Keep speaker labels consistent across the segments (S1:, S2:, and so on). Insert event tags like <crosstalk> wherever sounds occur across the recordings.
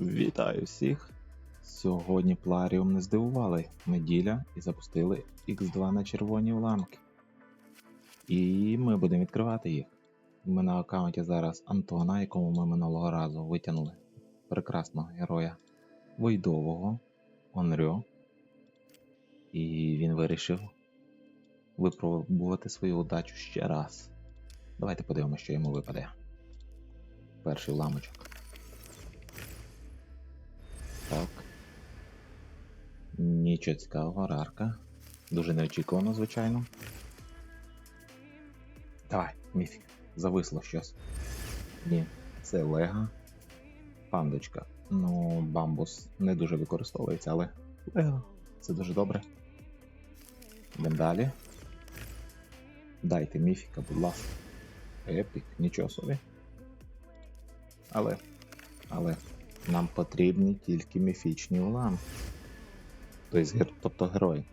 S1: Вітаю всіх! Сьогодні Пларіум не здивували неділя і запустили X2 на червоні уламки. І ми будемо відкривати їх. Ми на аккаунті зараз Антона, якому ми минулого разу витягнули прекрасного героя Войдового Онрьо. І він вирішив випробувати свою удачу ще раз. Давайте подивимося, що йому випаде. Перший уламочок. Нічого цікавого, рарка. Дуже неочікувано, звичайно. Давай, міфік. Зависло щось. Ні, це Лего. Пандочка. Ну, бамбус не дуже використовується, але Лего. Це дуже добре. Йдемо далі. Дайте міфіка, будь ласка. Епік, нічого собі. Але. Але. Нам потрібні тільки міфічні уламки. Тобто, гер- тобто герої.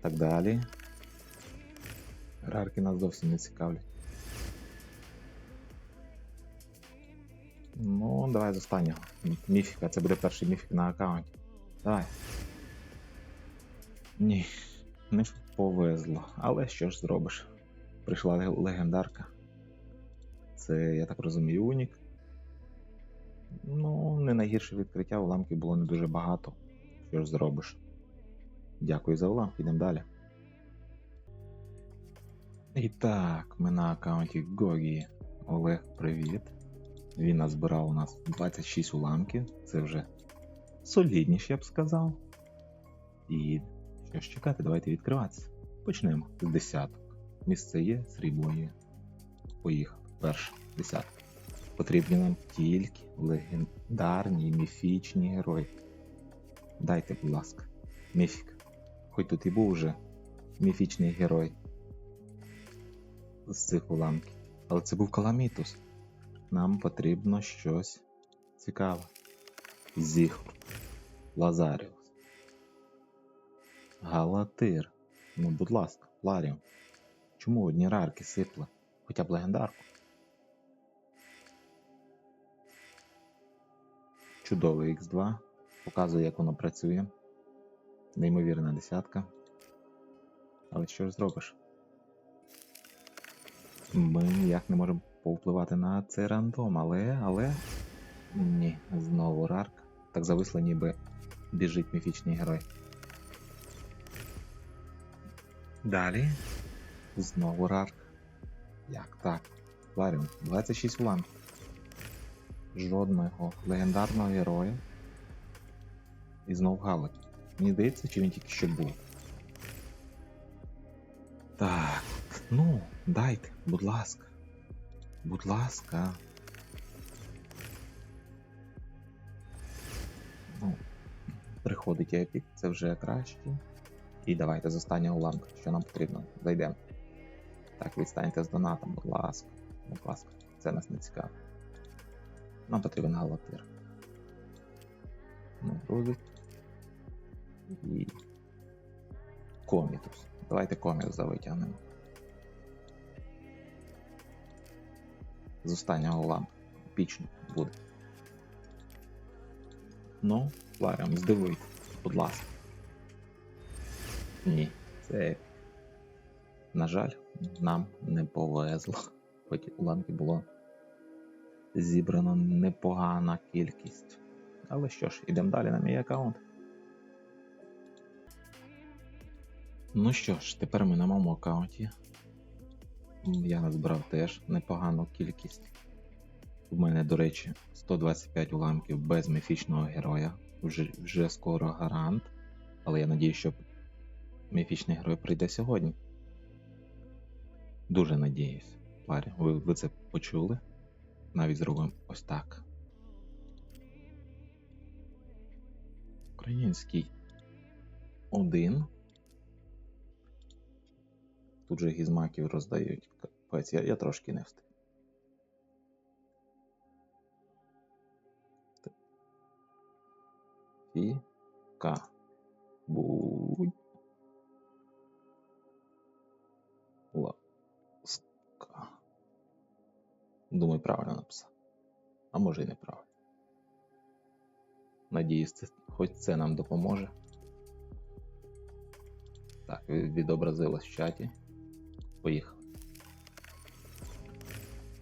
S1: Так далі. Рарки нас зовсім не цікавлять. Ну, давай з останнього. Міфіка, це буде перший міфік на аккаунті. Давай. Ні, не повезло. Але що ж зробиш? Прийшла легендарка. Це, я так розумію, унік. Ну, не найгірше відкриття, уламків було не дуже багато. Що ж зробиш? Дякую за уламки, йдемо далі. І так, ми на аккаунті Гогі. Олег, привіт. Він назбирав у нас 26 уламків. Це вже солідніше, я б сказав. І що ж чекати, давайте відкриватися. Почнемо з десяток. Місце є, срібло є. Поїхав. Перша десятка. Потрібні нам тільки легендарні міфічні герої. Дайте, будь ласка, міфік. Хоч тут і був уже міфічний герой з цих уламків. Але це був Каламітус. Нам потрібно щось цікаве. Зіхур. Лазаріус. Галатир. Ну, будь ласка, Ларіум. Чому одні рарки сипли? Хоча б легендарку. Чудовий X2. Показує, як воно працює. Неймовірна десятка. Але що ж зробиш? Ми ніяк не можемо повпливати на цей рандом, але. але. Ні, знову рарк. Так зависло, ніби біжить міфічний герой. Далі. Знову рарк. Як так? Ларіум, 26 уламків жодного легендарного героя. І знов Галик. Мені здається, чи він тільки що був. Так, ну, дайте, будь ласка. Будь ласка. Ну, приходить епік, це вже краще. І давайте з останнього уламка, що нам потрібно. Зайдемо. Так, відстаньте з донатом, будь ласка. Будь ласка, це нас не цікавить. Нам потрібен галатир. Ну, грузить. І. Комітус. Давайте комітус завитягнемо. З останнього лампи. Пічно буде. Ну, Ларіам, здивуйте, будь ласка. Ні, це. На жаль, нам не повезло. Хоч уламки було зібрано непогана кількість. Але що ж, ідемо далі на мій аккаунт. Ну що ж, тепер ми на моєму аккаунті. Я назбирав теж непогану кількість. У мене, до речі, 125 уламків без міфічного героя. Вже, вже скоро гарант. Але я надію, що міфічний герой прийде сьогодні. Дуже надіюсь. Парі, ви, ви це почули? Навіть зробимо ось так. Український один. Тут же гізмаків роздають. Капець, я, я трошки не встиг. І К. Будь. Ласка. Думаю, правильно написав. А може і неправильно. Надіюсь, це, хоч це нам допоможе. Так, ві- відобразилось в чаті. Поїхали.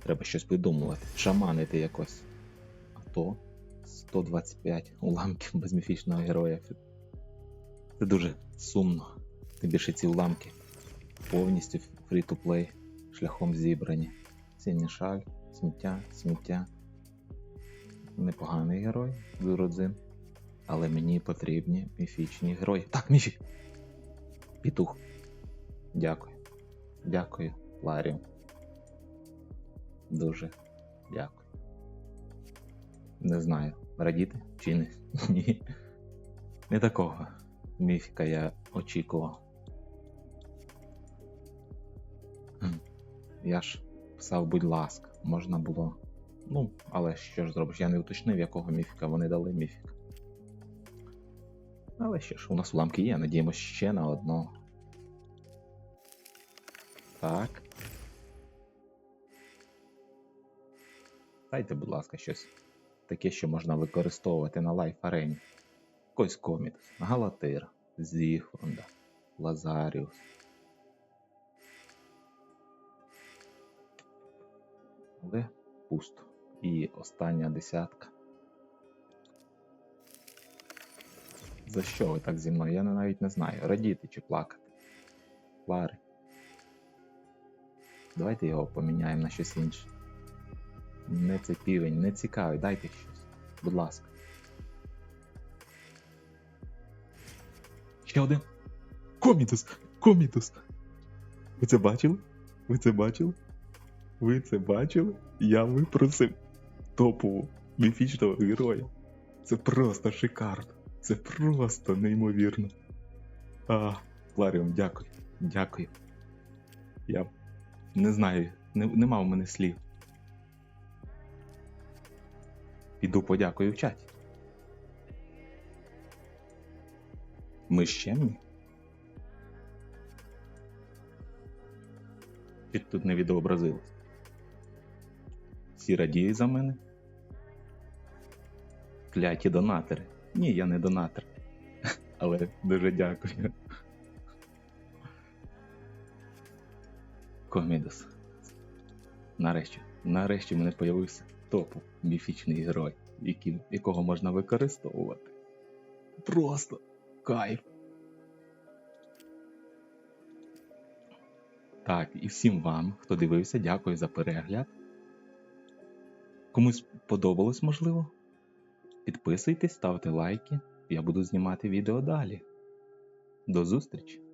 S1: Треба щось видумувати. Шаманити якось. А то 125 уламків без міфічного героя. Це дуже сумно. Тим більше ці уламки повністю фрі-то-плей шляхом зібрані. Синій шаль, сміття, сміття. Непоганий герой, Зуродзин. Але мені потрібні міфічні герої. Так, міфік! Пітух. Дякую. Дякую, Ларіо. Дуже дякую. Не знаю, радіти чи не? <laughs> Ні. Не такого міфіка я очікував. Я ж писав, будь ласка, можна було. Ну, але що ж зробиш, я не уточнив, якого міфіка вони дали міфік. Але що ж, у нас уламки є, надіємось ще на одного. Так. Дайте, будь ласка, щось таке, що можна використовувати на лайф арені. Якийсь комікс, Галатир, Зіфронда, Лазаріус. Але пусто. І остання десятка. За що ви так зі мною? Я навіть не знаю, радіти чи плакати. Лари. Давайте його поміняємо на щось інше. Не цей півень, не цікавий, дайте щось. Будь ласка. Ще один. Комітус! Комітус! Ви це бачили? Ви це бачили? Ви це бачили? Я випросив топову міфічного героя. Це просто шикарно. Це просто неймовірно. А, Ларіум, дякую. Дякую. Я не знаю, не, нема в мене слів. Піду подякую в чаті. Ми ще ні? Чи тут не відобразилось? Всі радіють за мене? Кляті донатори. Ні, я не донатор. <laughs> Але дуже дякую. Комідус. Нарешті, нарешті в мене появився топу міфічний герой, який, якого можна використовувати. Просто кайф. Так, і всім вам, хто дивився, дякую за перегляд. Комусь подобалось, можливо? Підписуйтесь, ставте лайки, я буду знімати відео далі. До зустрічі!